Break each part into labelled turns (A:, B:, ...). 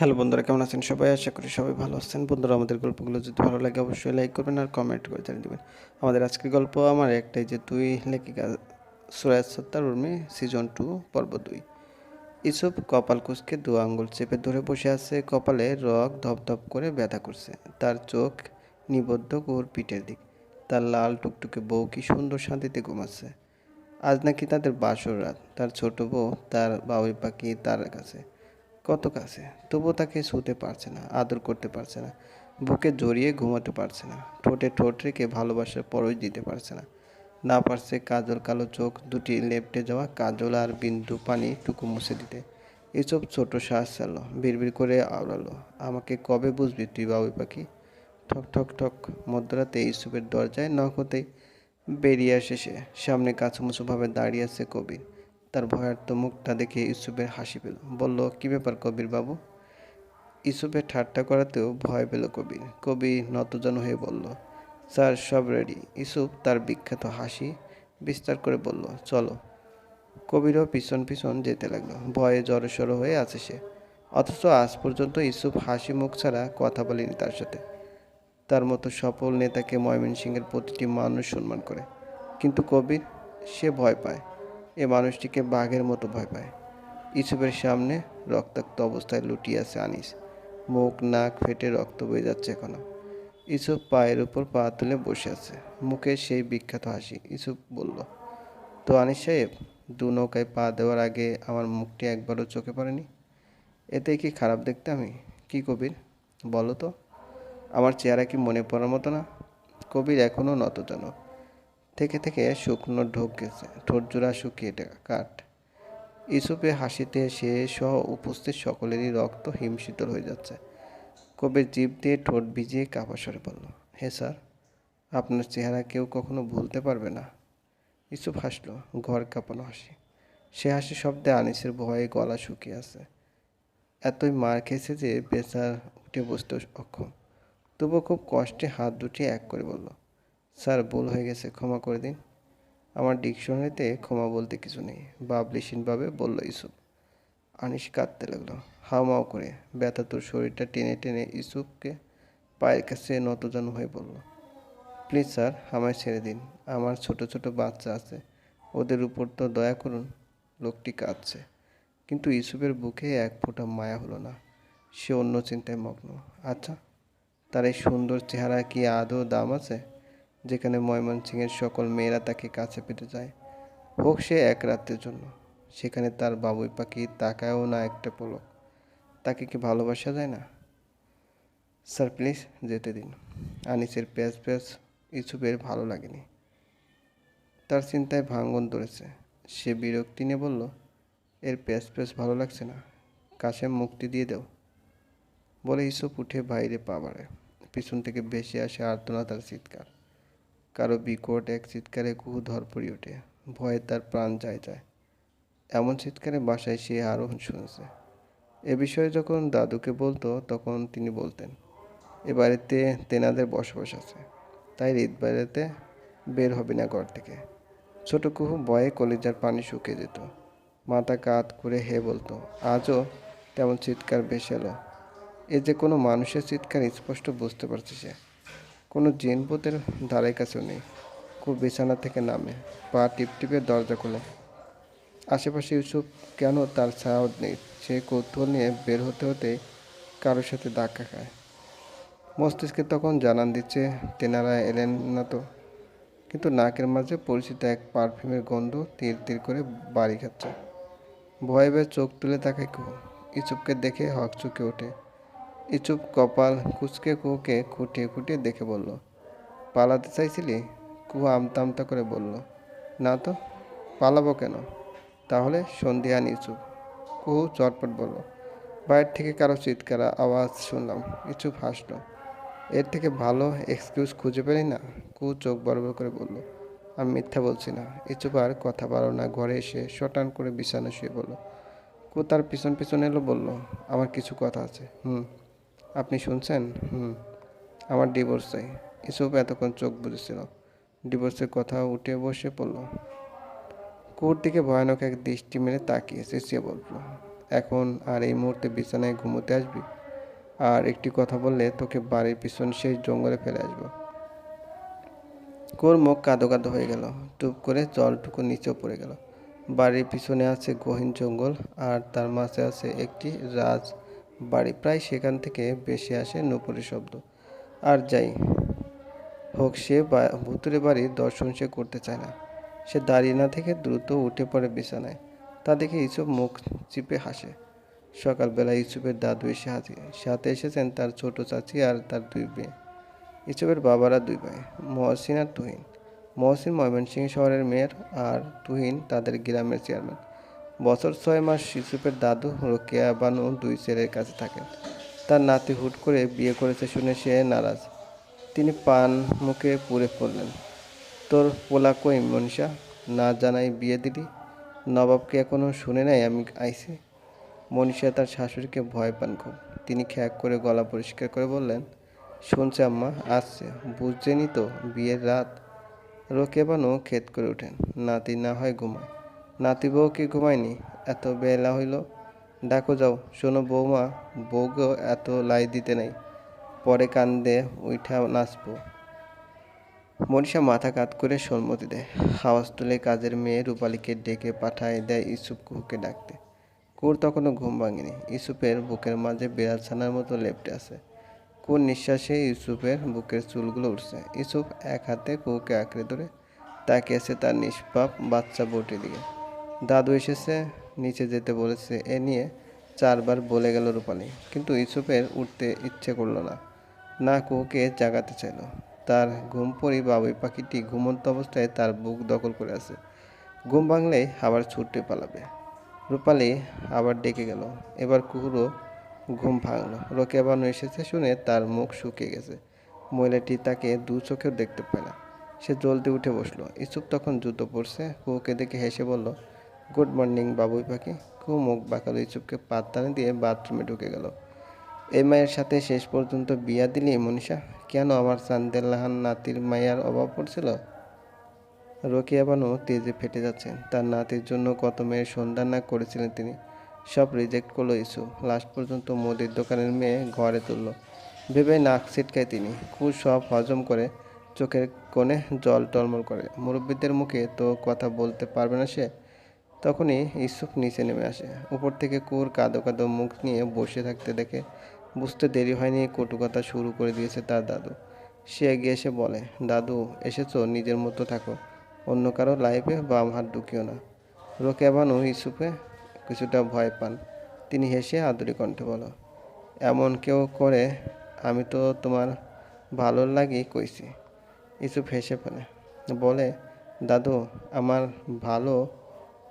A: Hello বন্ধুরা, কেমন আছেন সবাই? আশা করি সবাই ভালো আছেন। বন্ধুরা, আমাদের গল্পগুলো যদি ভালো লাগে অবশ্যই লাইক করবেন আর কমেন্ট করে জানিয়ে দেবেন। আমাদের আজকের গল্প আমার একটাই যে দুই লেখিকা, সুরাজ সত্তার উর্মি সিজন টু পর্ব দুই। ইসব কপাল কুচকে দু আঙ্গুল চেপে ধরে বসে আছে। কপালে রক ধপধপ করে ব্যথা করছে। তার চোখ নিবদ্ধ ওর পিঠের দিক। তার লাল টুকটুকে বউ কি সুন্দর শান্তিতে ঘুমাচ্ছে। আজ নাকি তাদের বাসর রাত। তার ছোট বউ, তার বাবুই পাখি তার কাছে। কত কাছে তবুও তাকে শুতে পারছে না, আদর করতে পারছে না, বুকে জড়িয়ে ঘুমাতে পারছে না, ঠোঁটে ঠোঁট রেখে ভালোবাসার পরই দিতে পারছে না না পারছে কাজল কালো চোখ, দুটি লেপটে যাওয়া কাজল আর বিন্দু পানি টুকু মুছে দিতে। এসব ছোট শ্বাস চালো বিড়বিড় করে আওড়ালো, আমাকে কবে বুঝবি তুই বাবুই পাখি? ঠক ঠক ঠক মধ্যরাতে ইসুফের দরজায় নখ হতেই বেরিয়ে আসে সে, সামনে কাছুমুছুভাবে দাঁড়িয়ে আছে কবির। তার ভয়ার্ত মুখটা দেখে ইউসুফের হাসি পেল। বলল, কি ব্যাপার কবির বাবু? ইউসুফের ঠাট্টা করাতেও ভয় পেল কবির। কবি নতজন হয়ে বলল, স্যার, সব রেডি। ইউসুফ তার বিখ্যাত হাসি বিস্তার করে বলল, চলো। কবিরও পিছন পিছন যেতে লাগল। ভয়ে জড়সড় হয়ে আছে সে। অথচ আজ পর্যন্ত ইউসুফ হাসি মুখ ছাড়া কথা বলেনি তার সাথে। তার মতো সফল নেতাকে ময়মনসিংহের প্রতিটি মানুষ সম্মান করে। কিন্তু কবির সে ভয় পায়। এ মানুষটিকে বাঘের মতো ভয় পায়। ইসুফের সামনে রক্তাক্ত অবস্থায় লুটিয়ে আছে আনিস। মুখ, নাক ফেটে রক্ত বয়ে যাচ্ছে এখনও। ইসুফ পায়ের উপর পা তুলে বসে আছে। মুখে সেই বিখ্যাত হাসি। ইসুফ বলল, তো আনিস সাহেব, দু নৌকায় পা দেওয়ার আগে আমার মুখটি একবারও চোখে পড়েনি? এতে কি খারাপ দেখতে আমি? কি কবির? বলো তো। আমার চেহারা কি মনে পড়ার মতো না? কবির এখনও নতজন থেকে থেকে শুকনো ঢোক গেছে। ঠোঁট জোড়া শুকিয়ে কাঠ। ইসুপে হাসিতে সে সহ উপস্থিত সকলেরই রক্ত হিমশীতল হয়ে যাচ্ছে। কবির জিভ দিয়ে ঠোঁট ভিজিয়ে কাপা স্বরে বলল হে স্যার, আপনার চেহারা কেউ কখনো ভুলতে পারবে না। ইসুপ হাসলো, ঘর কাঁপানো হাসি। সে হাসি শব্দে আনিসের ভয়ে গলা শুকিয়ে আছে। এতই মার খেয়েছে যে বেচার উঠে বসতে অক্ষম। তবুও খুব কষ্টে হাত দুটি এক করে বলল স্যার, ভুল হয়ে গেছে, ক্ষমা করে দিন। আমার ডিকশনারিতে ক্ষমা বলতে কিছু নেই। বাবলিসীনভাবে বলল ইসুফ আনিস কাঁদতে লাগল। হাওমাও করে, ব্যথা তোর শরীরটা টেনে টেনে ইসুফকে পায়ের কাছে নতজন হয়ে বলল প্লিজ স্যার, আমায় ছেড়ে দিন। আমার ছোট ছোট বাচ্চা আছে। ওদের উপর তো দয়া করুন, লোকটি কাঁদছে। কিন্তু ইসুফের বুকে এক ফোঁটা মায়া হলো না। সে অন্য চিন্তায় মগ্ন। আচ্ছা তার এই সুন্দর চেহারা কি আদৌ দাম আছে? যেখানে ময়মনসিংহের সকল মেয়েরা তাকে কাছে পেতে যায়। হোক সে এক রাতের জন্য। সেখানে তার বাবুই পাখি তাকায়ও না একটা পলক। তাকে কি ভালোবাসা যায় না? স্যার, প্লিজ যেতে দিন। আনিসের প্যাচ প্যাচ ইসুফের ভালো লাগেনি। তার চিন্তায় ভাঙ্গন ধরেছে। সে বিরক্তি নিয়ে বলল, এর প্যাচ প্যাচ ভালো লাগছে না। কাশেম মুক্তি দিয়ে দেও। বলে ইসুফ উঠে বাইরে পা বাড়ায়। পিছন থেকে ভেসে আসে আর্তনা তার চিৎকার। কারও বিকট এক চিৎকারে কুহু ধরপড়ি ওঠে, ভয়ে তার প্রাণ যায় যায়। এমন চিৎকারে বাসায় সে আরও শুনেছে। এ বিষয়ে যখন দাদুকে বলতো, তখন তিনি বলতেন, এ বাড়িতে তেনাদের বসবাস আছে, তাই ঈদ বাড়িতে বের হবে না ঘর থেকে। ছোট কুহু ভয়ে কলিজার পানি শুকিয়ে যেত মাথা কাত করে হে বলতো, আজও তেমন চিৎকার ভেসে এলো। এ যে কোনো মানুষের চিৎকার স্পষ্ট বুঝতে পারছে সে। কোনো জিনপতের ধারে কাছেও নেই। খুব বিছানা থেকে নামে, পা টিপ টিপে দরজা খোলে। আশেপাশে ইউসুফ কেন তার ছায়াও নেই? সে কৌতূহল নিয়ে বের হতে হতে কারোর সাথে ধাক্কা খায়। মস্তিষ্কে তখন জানান দিচ্ছে, তেনারা এলেন না তো? কিন্তু নাকের মাঝে পরিচিত এক পারফিউমের গন্ধ তীর তীর করে বাড়ি খাচ্ছে। ভয়ে ভয়ে চোখ তুলে তাকায় কুহু ইচুপকে দেখে হক চুকে ওঠে। ইচুপ কপাল কুচকে কুকে খুঁটিয়ে খুঁটিয়ে দেখে বলল, পালাতে চাইছিলি? কুহু আমতা আমতা করে বলল, না তো, পালাবো কেন? তাহলে সন্ধ্যা ইচুপ। কুহু চটপট বলল, বাইরে থেকে কারও চিৎকার, আওয়াজ শুনলাম। ইচুপ হাসলো, এর থেকে ভালো এক্সকিউজ খুঁজে পেলি না? কুহু চোখ বড় করে বলল, আমি মিথ্যা বলছি না। ইচুপ আর কথা বাড়ো না, ঘরে এসে শটান করে বিছানা শুয়ে বলল কু তার পিছন পিছন এলো, বলল, আমার কিছু কথা আছে। হুম। আপনি শুনছেন? হুম। আমার ডিভোর্স চাই ইসুফ এতক্ষণ চোখ বুঝেছিল ডিভোর্সের কথা উঠে বসে পড়ল। কুকুর দিকে ভয়ানক এক দৃষ্টি মেরে তাকিয়ে চেঁচিয়ে বলল, এখন আর এই মুহূর্তে বিছানায় ঘুমোতে আসবি? আর একটি কথা বললে তোকে বাড়ির পিছন সেই জঙ্গলে ফেলে আসব। কোর মুখ কাদো কাদো হয়ে গেল। টুপ করে জলটুকু নিচেও পড়ে গেল। বাড়ির পিছনে আছে গহীন জঙ্গল আর তার মাঝে আছে একটি রাজ বাড়ি প্রায় সেখান থেকে বেশি আসে নুপুরের শব্দ। আর যাই হোক, সে ভুতুরে বাড়ির দর্শন সে করতে চায় না। সে দাঁড়িয়ে না থেকে দ্রুত উঠে পড়ে বিছানায়। তা দেখে ইসুপ মুখ চিপে হাসে। সকালবেলা ইসুপের দাদু এসে হাজির সাথে এসেছেন তার ছোট চাচি আর তার দুই মেয়ে। ইসুপের বাবারা দুই ভাই, মহসিন আর তুহিন। মহসিন ময়মনসিংহ শহরের মেয়র আর তুহিন তাদের গ্রামের চেয়ারম্যান। বছর ছয় মাস ইসুপের দাদু রোকেয়া বানু দুই ছেলের কাছে থাকেন। তার নাতি হুট করে বিয়ে করেছে শুনে সে নারাজ। তিনি পান মুখে পুড়ে পড়লেন। তোর পোলা কই মনীষা? না জানাই বিয়ে দিলি? নবাবকে এখনও শুনে নাই আমি আইছি? মনীষা তার শাশুড়িকে ভয় পান খুব। তিনি খ্যাক করে গলা পরিষ্কার করে বললেন, শুনছে আম্মা, আসছে। বুঝছেনই তো, বিয়ের রাত। রোকে বানো খেত করে ওঠেন। নাতি না হয় ঘুমায়। নাতি বউ কি ঘুমায়নি? এত বেলা হইল। ডাকো যাও। শোনো বৌমা, বউকেও এত লাই দিতে নাই। পরে কান্দে উঠা নাচবো। মনীষা মাথা কাত করে সম্মতি দেয়। হাওয়াজ তুলে কাজের মেয়ে রূপালীকে ডেকে পাঠায় দেয় ইসুপ কুহুকে ডাকতে। কুর তখনও ঘুম ভাঙেনি। ইসুপের বুকের মাঝে বিড়াল ছানার মতো লেপটে আছে। কুর নিঃশ্বাসে ইউসুফের বুকের চুলগুলো উঠছে ইউসুফ এক হাতে কুহুকে আঁকড়ে ধরে তাকিয়েছে তার নিষ্পাপ বাচ্চা বউটির দিকে। দাদু এসেছে, নিচে যেতে বলেছে। এ নিয়ে চারবার বলে গেল রূপালী, কিন্তু ইউসুফের উঠতে ইচ্ছে করল না। না কুহুকে জাগাতে চাইলো। তার ঘুম পড়ি বাবুই পাখিটি ঘুমন্ত অবস্থায় তার বুক দখল করে আছে। ঘুম ভাঙলেই আবার ছুটে পালাবে। রূপালী আবার ডেকে গেল। এবার কুকুরও ঘুম ভাঙলো। রোকেয়া বানু এসেছে শুনে তার মুখ শুকিয়ে গেছে। মহিলাটি তাকে দু চোখেও দেখতে না। সে জলদি উঠে বসল। ইসুপ তখন জুতো পরছে। কুকুকে দেখে হেসে বলল গুড মর্নিং, বাবুই পাখি। খুব মুখ বাঁকালো ইসুপকে পাত্তানে দিয়ে বাথরুমে ঢুকে গেল। এই মায়ের সাথে শেষ পর্যন্ত বিয়া দিলি মনীষা? কেন আমার চান্দেলাহান নাতির মায়ের অভাব পড়ছিল? রোকিয়া বানু তেজে ফেটে যাচ্ছেন। তার নাতির জন্য কত মেয়ের সন্ধান না করেছিলেন তিনি। সব রিজেক্ট করল ইস্যু লাস্ট পর্যন্ত মুদির দোকানের মেয়ে ঘরে তুলল। ভেবে নাক ছিটকায় তিনি। খুব সব হজম করে চোখের কোণে জল টলমল করে। মুরব্বীদের মুখে তো কথা বলতে পারবে না সে। তখনই ইসুফ নিচে নেমে আসে। উপর থেকে কুর কাদো কাদো মুখ নিয়ে বসে থাকতে দেখে বুঝতে দেরি হয়নি কটু কথা শুরু করে দিয়েছে তার দাদু। সে এগিয়ে এসে বলে, দাদু, এসেছ, নিজের মতো থাকো। অন্য কারও লাইফে বাম হাত ঢুকিও না রোকেয়া বানু ইসুফে কিছুটা ভয় পান। তিনি হেসে আদুরি কণ্ঠে বলো, এমন কেউ করে আমি তো তোমার ভালো লাগি কইছি ইসুফ হেসে ফেলে, বলে, দাদু, আমার ভালো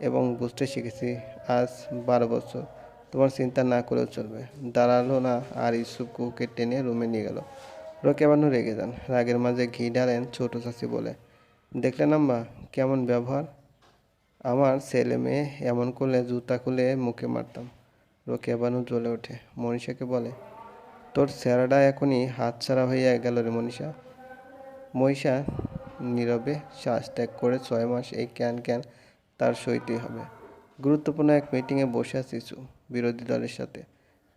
A: এবং বুঝতে শিখেছি আজ বারো বছর। তোমার চিন্তা না করেও চলবে। দাঁড়াল না আর ইসুফ কুকে টেনে রুমে নিয়ে গেল। রোকে রোকেবানু রেগে যান। রাগের মাঝে ঘি ঢালেন ছোট চাষি বলে, দেখলেন আম্মা, কেমন ব্যবহার? আমার ছেলে মেয়ে এমন করলে জুতা খুলে মুখে মারতাম। রোকেয়া বানু জ্বলে ওঠে। মনীষাকে বলে, তোর চেহারাটা এখনই হাতছাড়া হইয়া গেল রে মনীষা। মহিষা নীরবে শ্বাস ত্যাগ করে ছয় মাস এই ক্যান ক্যান তার সইতেই হবে। গুরুত্বপূর্ণ এক মিটিংয়ে বসে আছে ইসু, বিরোধী দলের সাথে।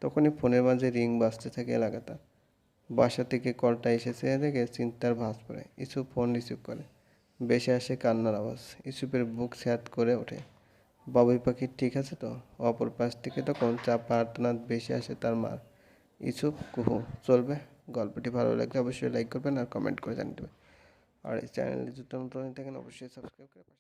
A: তখনই ফোনের মাঝে রিং বাজতে থাকে লাগাতার। বাসা থেকে কলটা এসেছে দেখে চিন্তার ভাঁজ পড়ে। ইসু ফোন রিসিভ করে। বেশি আসে কান্নার আওয়াজ। ইসুপের বুক স্যাত করে ওঠে। বাবুই পাখি, ঠিক আছে তো? অপর পাশ থেকে তখন চা আর্তনাদ বেশি আসে তার মার। ইসুপ কুহু, চলবে। গল্পটি ভালো লাগলে অবশ্যই লাইক করবেন আর কমেন্ট করে জানিয়ে দেবেন। আর এই চ্যানেলে যদি নতুন থাকেন, অবশ্যই সাবস্ক্রাইব করে